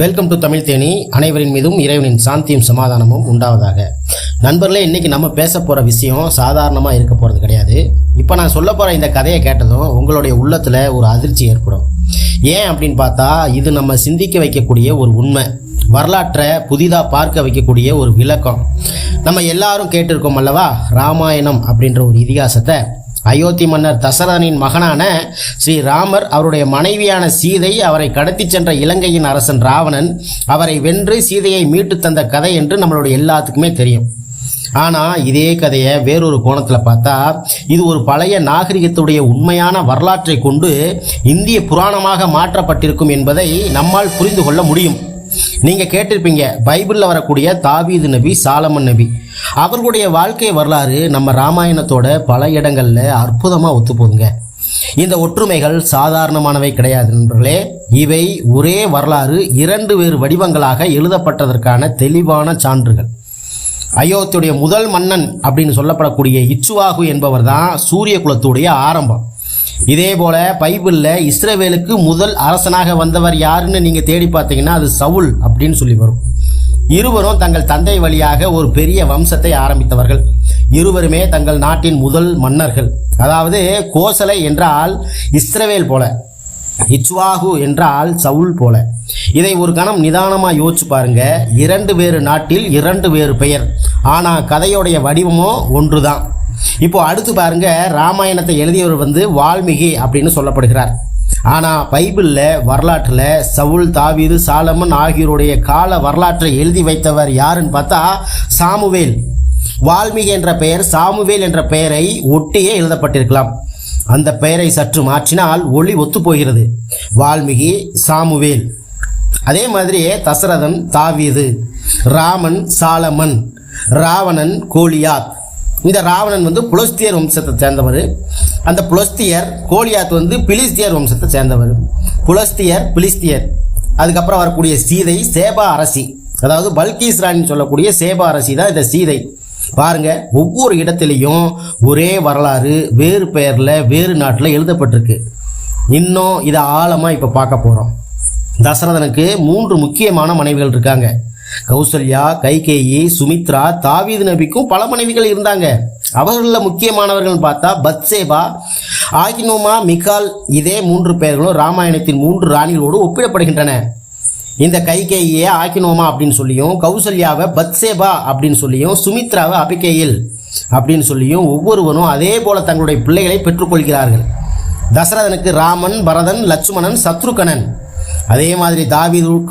Welcome to Tamil Theni. அனைவரின் மீதும் இறைவனின் சாந்தியும் சமாதானமும் உண்டாவதாக. நண்பர்களே இன்றைக்கி நம்ம பேச போகிற விஷயம் சாதாரணமாக இருக்க போகிறது கிடையாது. இப்போ நான் சொல்ல போகிற இந்த கதையை கேட்டதும் உங்களுடைய உள்ளத்தில் ஒரு அதிர்ச்சி ஏற்படும். ஏன் அப்படின்னு பார்த்தா இது நம்ம சிந்திக்க வைக்கக்கூடிய ஒரு உண்மை. வரலாற்றை புதிதாக பார்க்க வைக்கக்கூடிய ஒரு விளக்கம். நம்ம எல்லாரும் கேட்டிருக்கோம் அல்லவா? ராமாயணம் அப்படின்ற ஒரு இதிகாசத்தை. அயோத்தி மன்னர் தசரதனின் மகனான ஸ்ரீராமர் அவருடைய மனைவியான சீதை அவரை கடத்திச் சென்ற இலங்கையின் அரசன் ராவணன் அவரை வென்று சீதையை மீட்டு தந்த கதை என்று நம்மளுடைய எல்லாத்துக்குமே தெரியும். ஆனால் இதே கதையை வேறொரு கோணத்தில் பார்த்தா இது ஒரு பழைய நாகரிகத்துடைய உண்மையான வரலாற்றை கொண்டு இந்திய புராணமாக மாற்றப்பட்டிருக்கும் என்பதை நம்மால் புரிந்து கொள்ள முடியும். நீங்க கேட்டிருப்பீங்க பைபிளில் வரக்கூடிய தாவீது நபி சாலமன் நபி. அவர்களுடைய வாழ்க்கை வரலாறு நம்ம ராமாயணத்தோட பல இடங்கள்ல அற்புதமா ஒத்து இந்த ஒற்றுமைகள் சாதாரணமானவை கிடையாது நண்பர்களே. இவை ஒரே வரலாறு இரண்டு வேறு வடிவங்களாக எழுதப்பட்டதற்கான தெளிவான சான்றுகள். அயோத்தியுடைய முதல் மன்னன் அப்படின்னு சொல்லப்படக்கூடிய இச்சுவாகு என்பவர் தான் சூரிய குலத்துடைய ஆரம்பம். இதே போல பைபிளில் இஸ்ரவேலுக்கு முதல் அரசனாக வந்தவர் யாருன்னு நீங்கள் தேடி பார்த்தீங்கன்னா அது சவுல் அப்படின்னு சொல்லி வரும். இருவரும் தங்கள் தந்தை வழியாக ஒரு பெரிய வம்சத்தை ஆரம்பித்தவர்கள். இருவருமே தங்கள் நாட்டின் முதல் மன்னர்கள். அதாவது கோசலை என்றால் இஸ்ரவேல் போல இச்வாகு என்றால் சவுல் போல. இதை ஒரு கணம் நிதானமாக யோசிச்சு பாருங்க. இரண்டு வேறு நாட்டில் இரண்டு வேறு பெயர். ஆனால் கதையோடைய வடிவமோ ஒன்றுதான். இப்போ அடுத்து பாருங்க ராமாயணத்தை எழுதியவர் வந்து வால்மீகி அப்படின்னு சொல்லப்படுகிறார். ஆனா பைபிள்ல வரலாற்றுல சவுல் தாவீது சாலமன் ஆகியோருடைய கால வரலாற்றை எழுதி வைத்தவர் யாருன்னு பார்த்தா சாமுவேல். வால்மீகி என்ற பெயர் சாமுவேல் என்ற பெயரை ஒட்டியே எழுதப்பட்டிருக்கலாம். அந்த பெயரை சற்று மாற்றினால் ஒளி ஒத்துப்போகிறது. வால்மீகி சாமுவேல். அதே மாதிரியே தசரதன் தாவீது ராமன் சாலமன் ராவணன் கோலியாத். இந்த ராவணன் வந்து புலஸ்தியர் வம்சத்தை சேர்ந்தவர். அந்த புலஸ்தியர் கோலியாத் வந்து பிலிஸ்தியர் வம்சத்தை சேர்ந்தவர். புலஸ்தியர் பிலிஸ்தியர். அதுக்கப்புறம் வரக்கூடிய சீதை சேபா அரசி. அதாவது பல்கீஸ் ராணின்னு சொல்லக்கூடிய சேபா அரசி தான் இந்த சீதை. பாருங்க ஒவ்வொரு இடத்துலையும் ஒரே வரலாறு வேறு பெயரில் வேறு நாட்டில் எழுதப்பட்டிருக்கு. இன்னும் இதை ஆழமாக இப்போ பார்க்க போகிறோம் தசரதனுக்கு மூன்று முக்கியமான மனைவிகள் இருக்காங்க. கௌசல்யா கைகேயி சுமித்ரா தாவீது நபிக்கும் பல மனைவிகள் இருந்தாங்க. அவர்களில் முக்கியமானவர்கள் பார்த்தா பத்சேபா ஆகினோமா மிகால் இதே மூன்று பெயர்களும் ராமாயணத்தின் மூன்று ராணிகளோடு ஒப்பிடப்படுகின்றன. இந்த கைகேயே ஆக்கினோமா அப்படின்னு சொல்லியும் கௌசல்யாவை பத்சேபா அப்படின்னு சொல்லியும் சுமித்ராவை அபிகேயில் அப்படின்னு சொல்லியும் ஒவ்வொருவரும் அதே போல தங்களுடைய பிள்ளைகளை பெற்றுக்கொள்கிறார்கள். தசரதனுக்கு ராமன் பரதன் லட்சுமணன் சத்ருகனன் அதே மாதிரி தாவீதுக்கும்